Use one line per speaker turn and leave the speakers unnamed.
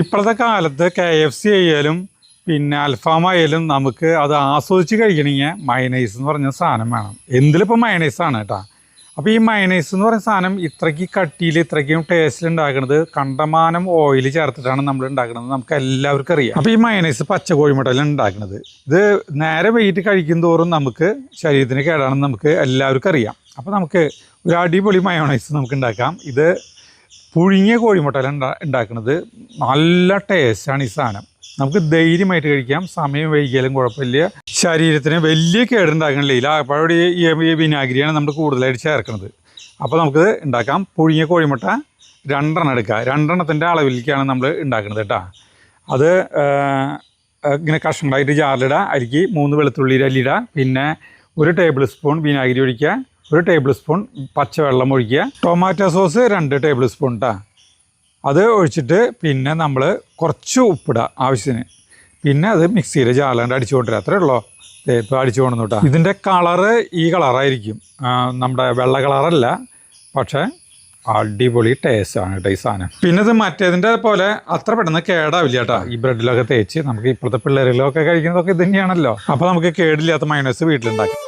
ഇപ്പോഴത്തെ കാലത്ത് K F C ആയാലും പിന്നെ അൽഫാം ആയാലും നമുക്ക് അത് ആസ്വദിച്ച് കഴിക്കണമെങ്കിൽ മയനൈസ് എന്ന് പറഞ്ഞ സാധനം വേണം. എന്തിലിപ്പോൾ ആണ് കേട്ടോ അപ്പോൾ ഈ മയനൈസ് എന്ന് പറഞ്ഞ സാധനം ഇത്രയ്ക്ക് കട്ടിയിൽ ഇത്രയ്ക്കും ടേസ്റ്റിൽ ഉണ്ടാക്കുന്നത് കണ്ടമാനം ഓയിൽ ചേർത്തിട്ടാണ് നമ്മൾ ഉണ്ടാക്കുന്നത് നമുക്ക് എല്ലാവർക്കും അറിയാം. അപ്പോൾ ഈ മയനൈസ് പച്ച കോഴിമുട്ടയിലാണ് ഉണ്ടാക്കുന്നത് ഇത് നേരെ വെയിറ്റ് കഴിക്കും തോറും നമുക്ക് ശരീരത്തിന് കേടാണെന്ന് നമുക്ക് എല്ലാവർക്കും അറിയാം. അപ്പോൾ നമുക്ക് ഒരു അടിപൊളി മയോണൈസ് നമുക്ക് ഉണ്ടാക്കാം ഇത് പുഴുങ്ങിയ കോഴിമുട്ടയിലാണ് ഉണ്ടാ ഉണ്ടാക്കുന്നത്. നല്ല ടേസ്റ്റാണ് ഈ സാധനം. നമുക്ക് ധൈര്യമായിട്ട് കഴിക്കാം. സമയം വൈകിയാലും കുഴപ്പമില്ല. ശരീരത്തിന് വലിയ കേടുണ്ടാക്കണില്ല. അപ്പോഴോട് ഈ വിനാഗിരിയാണ് നമ്മൾ കൂടുതലായിട്ട് ചേർക്കുന്നത്. അപ്പോൾ നമുക്ക് ഉണ്ടാക്കാം. പുഴുങ്ങിയ കോഴിമുട്ട രണ്ടെണ്ണം എടുക്കുക രണ്ടെണ്ണത്തിന്റെ അളവിലേക്കാണ് നമ്മൾ ഉണ്ടാക്കുന്നത് കേട്ടോ. അത് ഇങ്ങനെ കഷ്ണങ്ങളായിട്ട് ജാറിലിടുക അരിക്ക് മൂന്ന് വെളുത്തുള്ളി അല്ലിടുക പിന്നെ ഒരു ടേബിൾ സ്പൂൺ വിനാഗിരി ഒഴിക്കുക. ഒരു ടേബിൾ സ്പൂൺ പച്ചവെള്ളം ഒഴിക്കുക. ടൊമാറ്റോ സോസ് രണ്ട് ടേബിൾ സ്പൂൺ കേട്ടോ അത് ഒഴിച്ചിട്ട് പിന്നെ നമ്മൾ കുറച്ച് ഉപ്പിടുക ആവശ്യത്തിന്. പിന്നെ അത് മിക്സിയിൽ ജാലാണ്ട് അടിച്ചു കൊണ്ടുവരിക അത്രേ ഉള്ളൂ? തേപ്പ് അടിച്ചു കൊണ്ടുവന്നു കേട്ടോ ഇതിന്റെ കളറ് ഈ കളറായിരിക്കും നമ്മുടെ വെള്ള കളറല്ല പക്ഷേ അടിപൊളി ടേസ്റ്റാണ് കേട്ടോ ഈ സാധനം. പിന്നെ ഇത് മറ്റേതിന്റെ പോലെ അത്ര പെട്ടെന്ന് കേടാവില്ല കേട്ടോ ഈ ബ്രെഡിലൊക്കെ തേച്ച് നമുക്ക് ഇപ്പോഴത്തെ പിള്ളേരിലൊക്കെ കഴിക്കുന്നതൊക്കെ ഇത് തന്നെയാണല്ലോ. അപ്പോൾ നമുക്ക് കേടില്ലാത്ത മൈനസ് വീട്ടിലുണ്ടാക്കാം.